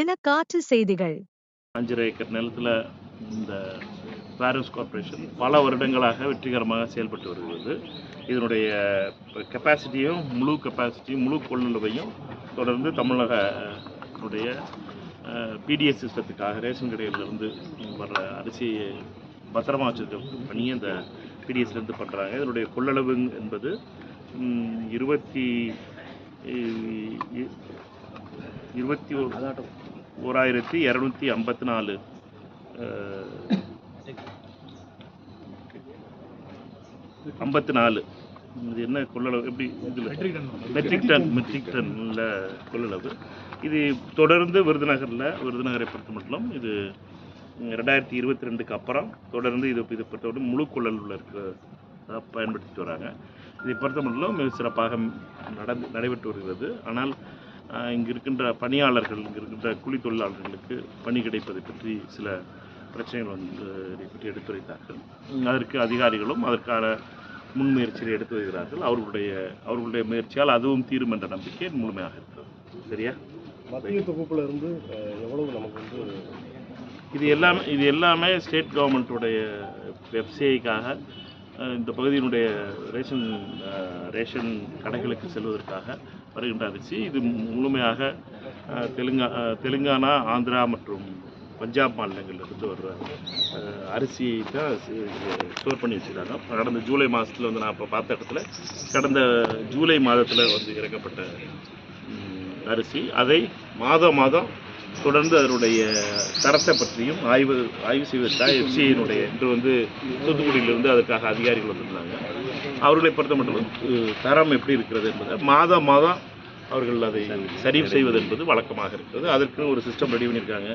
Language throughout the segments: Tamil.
தினக்காற்று செய்திகள். அஞ்சரை ஏக்கர் நிலத்தில் இந்த பேரன்ஸ் கார்ப்பரேஷன் பல வருடங்களாக வெற்றிகரமாக செயல்பட்டு வருகிறது. இதனுடைய கெப்பாசிட்டியும் முழு கெப்பாசிட்டியும் முழு கொள்ளளவையும் தொடர்ந்து தமிழகத்துடைய பிடிஎஸ் சிஸ்டத்துக்காக ரேஷன் கடையிலிருந்து வர்ற அரிசியை பத்திரமா வச்சிருக்க பணியை இந்த பிடிஎஸ்லேருந்து பண்ணுறாங்க இதனுடைய கொள்ளளவு என்பது இருபத்தி இருபத்தி ஒரு ஓராயிரத்தி இரநூத்தி ஐம்பத்தி நாலு. ஐம்பத்தி நாலு. இது என்ன கொள்ளளவு? எப்படி இதில்? மெட்ரிக் டன் மெட்ரிக் டன்ல கொள்ளளவு. இது தொடர்ந்து விருதுநகரில் விருதுநகரை பொறுத்த மட்டும் இது ரெண்டாயிரத்தி இருபத்தி ரெண்டுக்கு அப்புறம் தொடர்ந்து இது இதை பொறுத்தவரை முழு கொள்ளளவில் இருக்க பயன்படுத்திட்டு வராங்க. இதை பொறுத்த மட்டும் மிக சிறப்பாக நடந்து நடைபெற்று வருகிறது. ஆனால் இங்கு இருக்கின்ற பணியாளர்கள் இங்கு இருக்கின்ற கூலி தொழிலாளர்களுக்கு பணி கிடைப்பதை பற்றி சில பிரச்சனைகள் வந்து பற்றி எடுத்துரைத்தார்கள். அதற்கு அதிகாரிகளும் அதற்கான முன்முயற்சியை எடுத்து வருகிறார்கள். அவர்களுடைய அவர்களுடைய முயற்சியால் அதுவும் தீரும் என்ற நம்பிக்கை முழுமையாக இருக்கிறது. சரியா? மத்திய தொகுப்புல இருந்து எவ்வளவு நமக்கு வந்து இது எல்லாமே இது எல்லாமே ஸ்டேட் கவர்மெண்ட்டுடைய வெப்சைக்காக இந்த பகுதியினுடைய ரேஷன் ரேஷன் கடைகளுக்கு செல்வதற்காக வருகின்ற அரிசி இது முழுமையாக தெலுங்கா தெலுங்கானா ஆந்திரா மற்றும் பஞ்சாப் மாநிலங்களிலிருந்து வர்ற அஹ், அரிசியை தான் ஸ்டோர் பண்ணி வச்சுருக்காங்க. கடந்த ஜூலை மாதத்தில் வந்து நான் இப்போ பார்த்த இடத்துல கடந்த ஜூலை மாதத்தில் வந்து இறக்கப்பட்ட அரிசி. அதை மாதம் மாதம் தொடர்ந்து அதனுடைய தரத்தை பற்றியும் ஆய்வு ஆய்வு செய்வதற்காக எஃப்சிஐனுடைய இன்று வந்து தூத்துக்குடியிலிருந்து அதற்காக அதிகாரிகள் வந்திருந்தாங்க. அவர்களை பொறுத்த மட்டும் தரம் எப்படி இருக்கிறது என்பதை மாதம் மாதம் அவர்கள் அதை சரி செய்வது என்பது வழக்கமாக இருக்கிறது. அதற்கு ஒரு சிஸ்டம் ரெடி பண்ணியிருக்காங்க.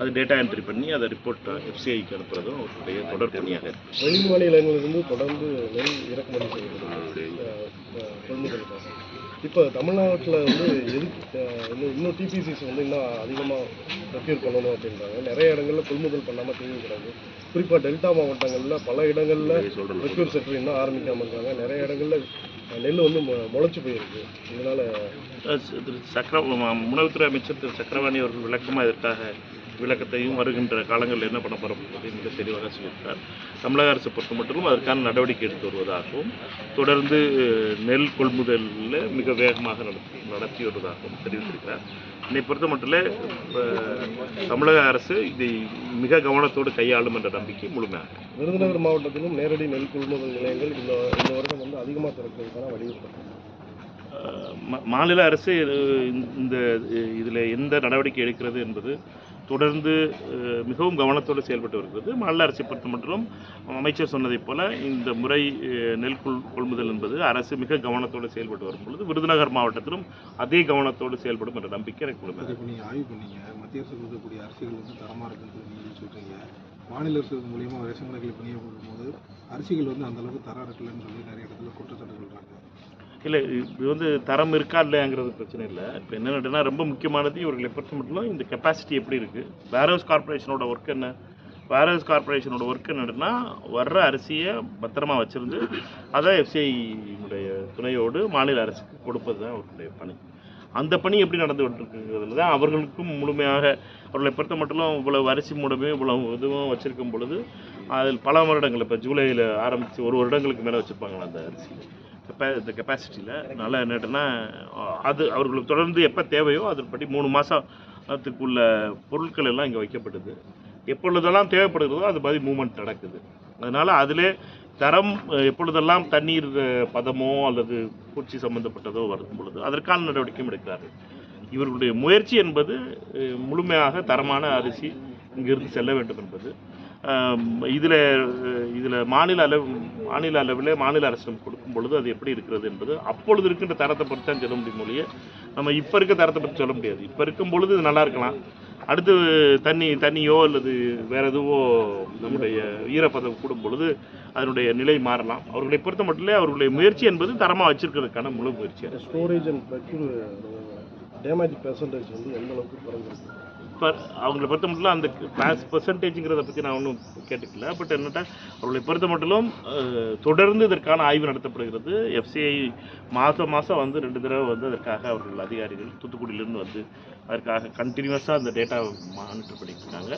அது டேட்டா என்ட்ரி பண்ணி அதை ரிப்போர்ட் எஃப்சிஐக்கு அனுப்புறதும் அவர்களுடைய தொடர் பணியாக இருக்கு. வெளி மாநிலங்களிலிருந்து தொடர்ந்து நெல் இறக்குமதி செய்யப்படுகிறது. இப்போ தமிழ்நாட்டில் வந்து எதுக்கு இன்னும் இன்னும் டிபிசிஸ் வந்து இன்னும் அதிகமாக ப்ரொக்யூர் பண்ணணும் அப்படின்றாங்க. நிறைய இடங்கள்ல கொள்முதல் பண்ணாமல் தூங்கிக்கிறாங்க குறிப்பாக டெல்டா மாவட்டங்களில் பல இடங்களில் ப்ரொக்யூர் செக்டர் இன்னும் ஆரம்பிக்காமல் இருக்காங்க. நிறைய இடங்களில் நெல் வந்து முளைச்சு போயிருக்கு. இதனால திரு சக்கர உணவுத்துறை அமைச்சர் திரு சக்கரவாணி அவர்கள் விளக்கமாக இதற்காக விளக்கத்தையும் வருகின்ற காலங்களில் என்ன பண்ண போகிறோம் அப்படின்னு மிக தெளிவாக சொல்லியிருக்கார். தமிழக அரசு பொறுத்த மட்டும் அதற்கான நடவடிக்கை எடுத்து வருவதாகவும் தொடர்ந்து நெல் கொள்முதலில் மிக வேகமாக நடத்தி நடத்தி வருவதாகவும் தெரிவித்திருக்கிறார். என்னை பொறுத்த மட்டும் தமிழக அரசு இதை மிக கவனத்தோடு கையாளும் என்ற நம்பிக்கை முழுமையாக விருதுநகர் மாவட்டத்திலும் நேரடி நெல் கொள்முதல் நிலையங்கள் இந்த இந்த வருடம் வந்து அதிகமாக திறக்கிறதுக்கான வலியுறுத்தப்பட்டது. மாநில அரசு இந்த இதில் எந்த நடவடிக்கை எடுக்கிறது என்பது தொடர்ந்து மிகவும் கவனத்தோடு செயல்பட்டு வருகிறது. மாநில அரசை பொறுத்த மட்டும் அமைச்சர் சொன்னதைப் போல இந்த முறை நெல் கொள் கொள்முதல் என்பது அரசு மிக கவனத்தோடு செயல்பட்டு வரும் பொழுது விருதுநகர் மாவட்டத்திலும் அதே கவனத்தோடு செயல்படும் என்ற நம்பிக்கை எனக்கு உள்ளது. ஆய்வு பண்ணீங்க. மத்திய அரசு கொடுக்கக்கூடிய அரசுகள் வந்து தரமாக இருக்குன்னு சொல்லி சொல்கிறீங்க மாநில அரசு மூலியமாக ரேஷன் கடைகளை பணியாக போது அரிசிகள் வந்து அந்த அளவுக்கு தரம் இருக்கலைன்னு சொல்லி நிறைய இடத்துல குற்றச்சாட்டு சொல்கிறாங்க இல்லை இது வந்து தரம் இருக்கா இல்லையாங்கிறது பிரச்சனை இல்லை. இப்போ என்ன என்னென்னா ரொம்ப முக்கியமானது இவர்கள் பொறுத்த மட்டும் இந்த கெப்பாசிட்டி எப்படி இருக்குது வேர்ஹவுஸ் கார்பரேஷனோட ஒர்க் என்ன? வேர்ஹவுஸ் கார்ப்பரேஷனோட ஒர்க் என்னன்னா வர்ற அரிசியை பத்திரமா வச்சிருந்து அதை எஃப்சிஐனுடைய துணையோடு மாநில அரசுக்கு கொடுப்பது தான் அவர்களுடைய பணி. அந்த பணி எப்படி நடந்து கொண்டிருக்குங்கிறதுல தான் அவர்களுக்கும் முழுமையாக அவர்களை பொறுத்த மட்டும் இவ்வளவு அரிசி மூடமே இவ்வளவு இதுவும் வச்சுருக்கும் பொழுது அதில் பல வருடங்கள் இப்போ ஜூலையில் ஆரம்பித்து ஒரு வருடங்களுக்கு மேலே வச்சுருப்பாங்களா அந்த அரிசி கெப்பா இந்த கெப்பாசிட்டியில் அதனால் என்னட்டுன்னா அது அவர்களுக்கு தொடர்ந்து எப்போ தேவையோ அதன்படி மூணு மாதத்துக்குள்ள பொருட்கள் எல்லாம் இங்கே வைக்கப்படுது எப்பொழுதெல்லாம் தேவைப்படுகிறதோ அது மாதிரி மூமெண்ட் நடக்குது. அதனால் அதிலே தரம் எப்பொழுதெல்லாம் தண்ணீர் பதமோ அல்லது பூச்சி சம்பந்தப்பட்டதோ வரும் பொழுது அதற்கான நடவடிக்கையும் எடுக்கிறார்கள். இவர்களுடைய முயற்சி என்பது முழுமையாக தரமான அரிசி இங்கிருந்து செல்ல வேண்டும் என்பது. இதில் இதில் மாநில அளவு மாநில அளவில் மாநில அரசிடம் கொடுக்கும் பொழுது அது எப்படி இருக்கிறது என்பது அப்பொழுது இருக்கின்ற தரத்தை பற்றி தான் சொல்ல முடியும் மொழியே நம்ம இப்போ இருக்க தரத்தை பற்றி சொல்ல முடியாது. இப்போ இருக்கும் பொழுது இது நல்லா இருக்கலாம். அடுத்து தண்ணி தண்ணியோ அல்லது வேற எதுவோ நம்முடைய ஈரப்பதம் கூடும் பொழுது அதனுடைய நிலை மாறலாம். அவர்களை பொறுத்த மட்டும் அவர்களுடைய முயற்சி என்பது தரமாக வச்சிருக்கிறதுக்கான முழு முயற்சி ஸ்டோரேஜ் அண்ட் டேமேஜ் பெர்சன்டேஜ் வந்து எந்த அளவுக்கு குறைஞ்சிருக்கு? இப்போ அவங்கள பொறுத்த மட்டும் அந்த கிளாஸ் பர்சன்டேஜுங்கிறத பற்றி நான் ஒன்றும் கேட்டுக்கல. பட் என்னட்டா அவர்களை பொறுத்த மட்டும் தொடர்ந்து இதற்கான ஆய்வு நடத்தப்படுகிறது. எஃப்சிஐ மாதம் மாதம் வந்து ரெண்டு தடவை வந்து அதற்காக அவர்கள் அதிகாரிகள் தூத்துக்குடியிலேருந்து வந்து அதற்காக கண்டினியூஸாக அந்த டேட்டாவை மானிட்டர் பண்ணிட்டு இருக்காங்க.